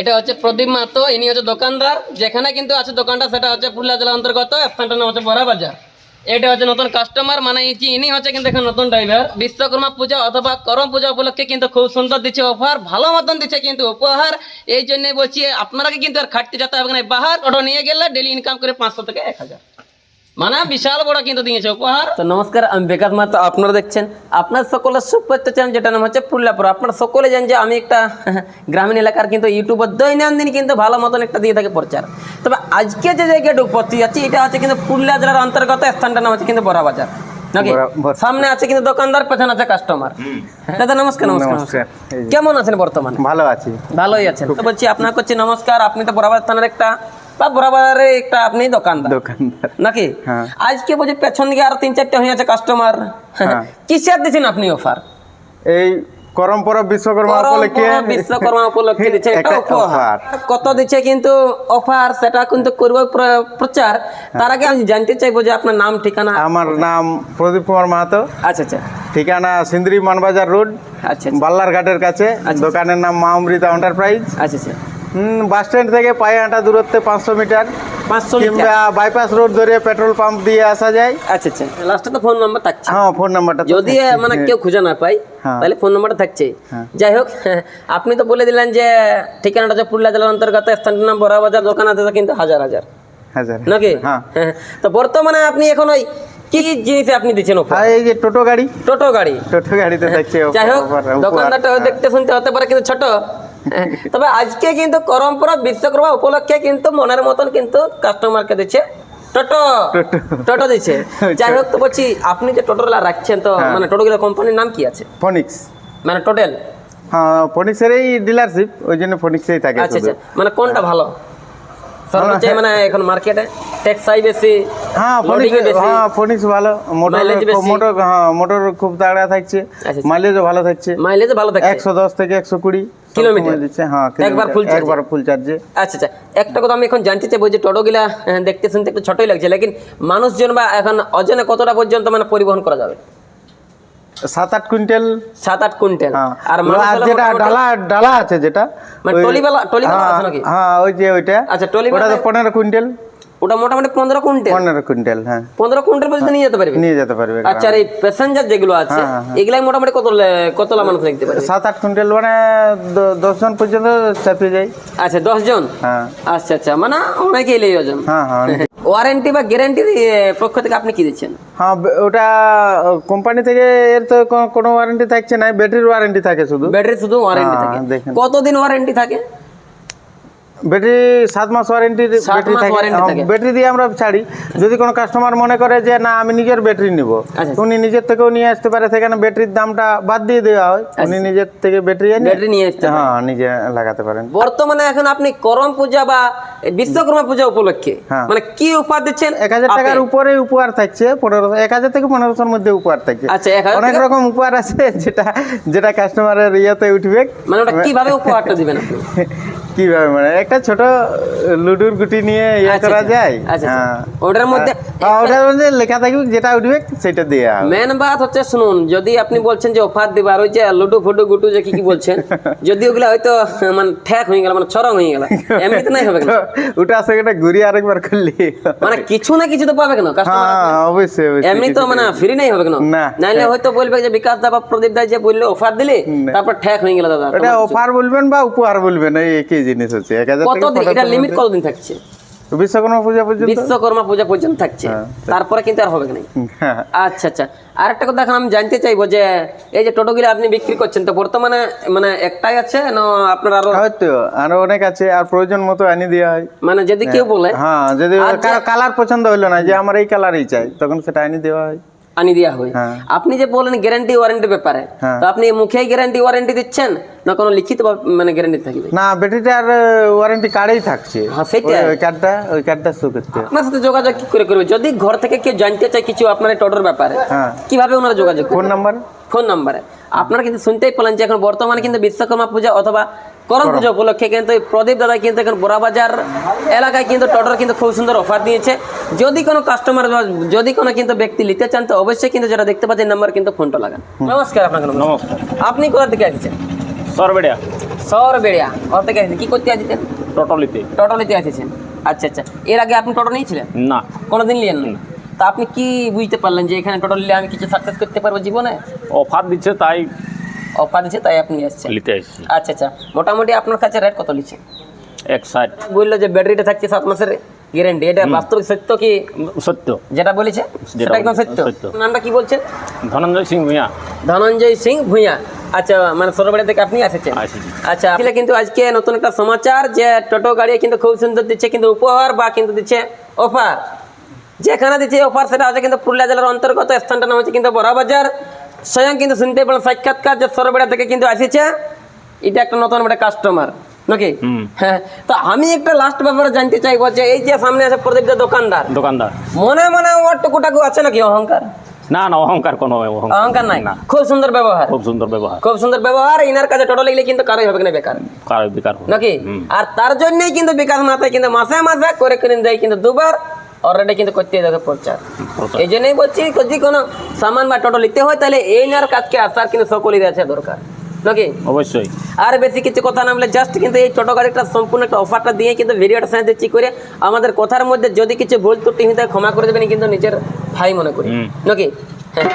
এটা হচ্ছে প্রদীপ মাতো ইনি হচ্ছে দোকানদার। যেখানে কিন্তু আছে দোকানটা, সেটা হচ্ছে পুরুলিয়া জেলা অন্তর্গত স্থানটার নাম হচ্ছে বড়া বাজার। এটা হচ্ছে নতুন কাস্টমার মানে ইনি হচ্ছে কিন্তু এখানে নতুন ড্রাইভার বিশ্বকর্মা পূজা অথবা করম পূজা উপলক্ষে কিন্তু খুব সুন্দর দিচ্ছে অফার ভালো মতন দিচ্ছে কিন্তু উপহার। এই জন্য বলছি, আপনারাকে কিন্তু আর খাটতে যেতে হবে না। বাহার অটো নিয়ে গেলে ডেলি ইনকাম করে পাঁচশো থেকে এক হাজার। মানে বিশাল বড় কিন্তু দিয়েছে উপহার। তো নমস্কার আমি বেকার মাত্র আপনারা দেখছেন আপনার সকলের সুপ্রত্য চ্যানেল যেটা নাম হচ্ছে পুরুলিয়াপুর আপনারা সকলে জানেন যে আমি একটা গ্রামীণ এলাকার কিন্তু ইউটিউবার দৈনন্দিন কিন্তু ভালো মতন একটা দিয়ে থাকে প্রচার। তবে আজকে যে জায়গাটা উপস্থিত যাচ্ছি এটা হচ্ছে কিন্তু পুরুলিয়া জেলার অন্তর্গত স্থানটার নাম হচ্ছে কিন্তু বড়া বাজার নাকি সামনে আছে কিন্তু দোকানদার পেছনে আছে কাস্টমার দাদা নমস্কার নমস্কার কেমন আছেন বর্তমানে? ভালো আছি। ভালোই আছেন। তো বলছি আপনার করছি নমস্কার আপনি তো বরাবর থানার একটা বা বরাবরের একটা আপনি দোকানদার। দোকানদার। নাকি? হ্যাঁ। আজকে বলছি পেছন দিকে আরও তিন চারটে হয়ে আছে কাস্টমার হ্যাঁ। কিসের দিচ্ছেন আপনি অফার এই বিশ্বকর্মা উপলক্ষে বিশ্বকর্মা উপলক্ষে দিচ্ছে একটা একটা উপহার। কত দিচ্ছে কিন্তু অফার সেটা কিন্তু করব প্রচার। তার আগে আমি জানতে চাইব যে আপনার নাম ঠিকানা। আমার নাম প্রদীপ কুমার মাহাতো। আচ্ছা আচ্ছা। ঠিকানা সিন্দ্রি মানবাজার রোড আচ্ছা বাল্লার ঘাটের কাছে। দোকানের নাম মা অমৃতা এন্টারপ্রাইজ আচ্ছা আচ্ছা। বাস স্ট্যান্ড থেকে পায়ে হাঁটা দূরত্বে পাঁচশো মিটার। পাঁচশো কিংবা বাইপাস রোড ধরে পেট্রোল পাম্প দিয়ে আসা যায়। আচ্ছা আচ্ছা। লাস্টে তো ফোন নাম্বার থাকছে। হ্যাঁ ফোন নাম্বারটা যদি মানে কেউ খুঁজে না পাই হ্যাঁ। তাহলে ফোন নাম্বারটা থাকছে। হ্যাঁ। যাই হোক আপনি তো বলে দিলেন যে ঠিকানাটা পুরুলিয়া জেলার অন্তর্গত স্থানটির নাম বড় বাজার দোকান আছে কিন্তু হাজার হাজার। নাকি। তো বর্তমানে আপনি এখন ওই কি কি জিনিসে আপনি দিচ্ছেন এই যে টোটো গাড়ি। টোটো গাড়ি। টোটো গাড়িতে যাই হোক দোকানদারটা দেখতে শুনতে হতে পারে কিন্তু ছোট। তবে আজকে কিন্তু করমপুরা বিশ্বকর্মা উপলক্ষে কিন্তু মনের মতন কিন্তু কাস্টমারকে দিচ্ছে। টোটো টোটো। দিচ্ছে। যাই হোক তো বলছি আপনি যে টোটোগুলা রাখছেন তো হ্যাঁ। মানে টোটোগুলা কোম্পানির নাম কি আছে? ফনিক্স মানে টোটাল হ্যাঁ ফনিক্সেরই ডিলারশিপ ওই জন্য ফনিক্সেই থাকে আচ্ছা আচ্ছা। মানে কোনটা ভালো? সর্বোচ্চ মানে এখন মার্কেটে? টেক্সাই বেশি হ্যাঁ হ্যাঁ ফনিক্স ভালো। মোটর মোটর হ্যাঁ মোটর খুব তাড়া থাকছে। আচ্ছা। মাইলেজও ভালো থাকছে। মাইলেজ ভালো থাকে একশো দশ থেকে একশো কুড়ি। কিলোমিটার? হ্যাঁ একবার কিলোমিটার, একবার ফুল চার্জে আচ্ছা আচ্ছা একটা কথা আমি এখন জানতে চাইব যে টোটোগুলা দেখতে শুনতে একটু ছোটই লাগছে লেকিন মানুষজন বা এখন ওজনে কতটা পর্যন্ত মানে পরিবহন করা যাবে? সাত আট কুইন্টাল। সাত আট কুইন্টাল। হ্যাঁ। আর যেটা ডালা ডালা আছে যেটা মানে হ্যাঁ, আছে নাকি? হ্যাঁ ওই যে ওইটা। আচ্ছা, টলিওয়ালা- ওটা পনেরো কুইন্টাল। ওটা মোটামুটি পনেরো কুইন্টাল। পনেরো কুইন্টাল হ্যাঁ। পনেরো কুইন্টাল পর্যন্ত নিয়ে যেতে পারবে। নিয়ে যেতে পারবে আচ্ছা এই প্যাসেঞ্জার যেগুলো আছে হ্যাঁ, হ্যাঁ। এগুলাই মোটামুটি কত কতলা মানুষ লিখতে পারবে? সাত আট কুইন্টাল মানে দশ জন পর্যন্ত চাপিয়ে যায়। আচ্ছা দশ জন হ্যাঁ। আচ্ছা আচ্ছা মানে অনেকেই লেগে ওজন। হ্যাঁ হ্যাঁ ওয়ারেন্টি বা গ্যারেন্টি পক্ষ থেকে আপনি কি দিচ্ছেন? হ্যাঁ ওটা কোম্পানি থেকে এর তো কোনো ওয়ারেন্টি থাকছে না ব্যাটারির ওয়ারেন্টি থাকে শুধু। ব্যাটারি শুধু ওয়ারেন্টি হ্যাঁ, থাকে। কতদিন ওয়ারেন্টি থাকে? ব্যাটারি সাত মাস ওয়ারেন্টি ব্যাটারি থাকে। ব্যাটারি দিয়ে আমরা ছাড়ি। যদি কোনো কাস্টমার মনে করে যে না আমি নিজের ব্যাটারি নিব। আচ্ছা। উনি নিজের থেকেও নিয়ে আসতে পারে। সেখানে ব্যাটারির দামটা বাদ দিয়ে দেওয়া হয়। উনি নিজের থেকে ব্যাটারি এনে ব্যাটারি নিয়ে আসতে। হ্যাঁ নিজে লাগাতে পারেন। বর্তমানে এখন আপনি করম পূজা বা বিশ্বকর্মা পূজা উপলক্ষে হ্যাঁ। মানে কি উপহার দিচ্ছেন এক হাজার টাকার? উপরে উপহার থাকছে। পনেরোশো এক হাজার থেকে পনেরোশোর মধ্যে উপহার থাকছে। আচ্ছা, অনেক রকম উপহার আছে যেটা যেটা কাস্টমারের ইয়েতে উঠবে। মানে ওটা কীভাবে উপহারটা দিবেন আপনি? কীভাবে মানে একটা ছোট লুডুর গুটি নিয়ে ইয়ে আচ্ছা, করা আচ্ছা। যায়। আচ্ছা। হ্যাঁ। ওটার মধ্যে হ্যাঁ, ওটার মধ্যে লেখা থাকবে যেটা উঠবে সেটা দিয়ে মেন বাত হচ্ছে শুনুন যদি আপনি বলছেন যে অফার দিবার ওই যে লুডু ফুডু গুটু যে কি কি বলছেন যদি ওগুলা হয়তো মানে ঠ্যাক হয়ে গেল মানে ছরং হয়ে গেল এমনিতে নাই হবে ওটা আছে একটা ঘুরি আরেকবার করলি। মানে কিছু না কিছু তো পাবে কেন কাস্টমার হ্যাঁ অবশ্যই এমনি তো মানে ফ্রি নাই হবে কেন? না। নাইলে হয়তো বলবে যে বিকাশ দা বা প্রদীপ দা যে বলল অফার দিলে তারপর ঠ্যাক হয়ে গেল দাদা এটা অফার বলবেন বা উপহার বলবেন এই একই জিনিস হচ্ছে। এক হাজার কতদিন? এটা লিমিট কতদিন থাকছে? বিশ্বকর্মা পূজা পর্যন্ত? বিশ্বকর্মা পূজা পর্যন্ত থাকছে। হ্যাঁ। তারপরে কিন্তু আর হবে না হ্যাঁ আচ্ছা আচ্ছা। আরেকটা কথা এখন আমি জানতে চাইব যে এই যে টোটোগুলো আপনি বিক্রি করছেন তো বর্তমানে মানে একটাই আছে না আপনার আরও হয়তো আরও অনেক আছে আর প্রয়োজন মতো আনি দেওয়া হয়। মানে যদি কেউ বলে হ্যাঁ যদি কালার পছন্দ হইল না যে আমার এই কালারই চাই তখন সেটা আনি দেওয়া হয়। আনি দেওয়া হয় হ্যাঁ। আপনি যে বলেন গ্যারান্টি ওয়ারেন্টি ব্যাপারে হ্যাঁ। তো আপনি মুখেই গ্যারান্টি ওয়ারেন্টি দিচ্ছেন না কোনো লিখিত মানে গ্যারান্টি থাকবে? না ব্যাটারিটার ওয়ারেন্টি কার্ডেই থাকছে। হ্যাঁ, সেটাই। ওই- কার্ডটা ওই কার্ডটা শো করতে। আপনার সাথে যোগাযোগ কি করে করবে? যদি ঘর থেকে কেউ জানতে চায় কিছু আপনার টোটোর ব্যাপারে হ্যাঁ। কীভাবে ওনারা যোগাযোগ ফোন নাম্বার ফোন নাম্বারে আপনারা কিন্তু শুনতেই পেলেন যে এখন বর্তমানে কিন্তু বিশ্বকর্মা পূজা অথবা করম পুজো উপলক্ষে কিন্তু প্রদীপ দাদা কিন্তু এখন বোরাবাজার এলাকায় কিন্তু টোটোর কিন্তু খুব সুন্দর অফার দিয়েছে। যদি কোনো কাস্টমার যদি কোনো কিন্তু ব্যক্তি নিতে চান তো অবশ্যই কিন্তু যেটা দেখতে পাচ্ছেন নাম্বার কিন্তু ফোনটা লাগান। নমস্কার আপনাকে নমস্কার। আপনি কোথা থেকে আসছেন? সরবেড়িয়া। শহর বেড়িয়া ওর থেকে আসছেন? কি করতে আসছেন? টোটলিতে। টোটো নিতে এসেছেন আচ্ছা আচ্ছা। এর আগে আপনি টোটো নিয়েছিলেন? না। কোনোদিন নিলেন না? তা আপনি কি বুঝতে পারলেন যে এখানে টোটো নিলে আমি কিছু সাকসেস করতে পারব জীবনে? অফার দিচ্ছে তাই অফার দিচ্ছে তাই আপনি এসছেন। নিতে এসেছি। আচ্ছা আচ্ছা। মোটামুটি আপনার কাছে রেট কত লিখছে এক ষাট বলল যে ব্যাটারিটা থাকছে সাত মাসের গ্যারেন্টি এটা বাস্তবিক সত্য কি? সত্য। যেটা বলেছে সেটা একদম সত্য। সত্য। নামটা কি বলছেন ধনঞ্জয় সিং ভূঁইয়া। ধনঞ্জয় সিং ভূঁইয়া। আচ্ছা মানে সরবাড়ি থেকে আপনি এসেছেন। আচ্ছা আসলে কিন্তু আজকে নতুন একটা সমাচার যে টোটো গাড়ি কিন্তু খুব সুন্দর দিচ্ছে কিন্তু উপহার বা কিন্তু দিচ্ছে অফার যেখানে দিচ্ছে অফার সেটা হচ্ছে কিন্তু পুরুলিয়া জেলার অন্তর্গত স্থানটা নাম হচ্ছে কিন্তু বড়াবাজার। স্বয়ং কিন্তু শুনতে পেলেন সাক্ষাৎকার যে সরবেড়া থেকে কিন্তু আসেছে। এটা একটা নতুন একটা কাস্টমার নাকি? হ্যাঁ তো আমি একটা লাস্ট ব্যাপারে জানতে চাইব যে এই যে সামনে আছে প্রদীপটা দোকানদার। দোকানদার। মনে মনে ওর টুকুটাকু আছে নাকি অহংকার? না না অহংকার কোনো অহংকার। অহংকার নাই? না। খুব সুন্দর ব্যবহার। খুব সুন্দর ব্যবহার। খুব সুন্দর ব্যবহার ইনার কাছে টোটো লাগলে কিন্তু কারোই হবে না বেকার। কারও বেকার। নাকি? আর তার জন্যই কিন্তু বিকাশ মাথায় কিন্তু মাসে মাসে করে করে দেয় কিন্তু দুবার। অলরেডি কিন্তু করতে দেখে প্রচার। এই জন্যই বলছি যদি কোনো সামান বা টোটো লিখতে হয় তাহলে এই নার কাজকে আসার কিন্তু সকলই আছে দরকার। নাকি? অবশ্যই। আর বেশি কিছু কথা না বলে জাস্ট কিন্তু এই ছোটো গাড়িটা সম্পূর্ণ একটা অফারটা দিয়ে কিন্তু ভিডিওটা সাথে চি করে আমাদের কথার মধ্যে যদি কিছু ভুল ত্রুটি হিসেবে ক্ষমা করে দেবেন কিন্তু নিজের ভাই মনে করি। নাকি? হ্যাঁ।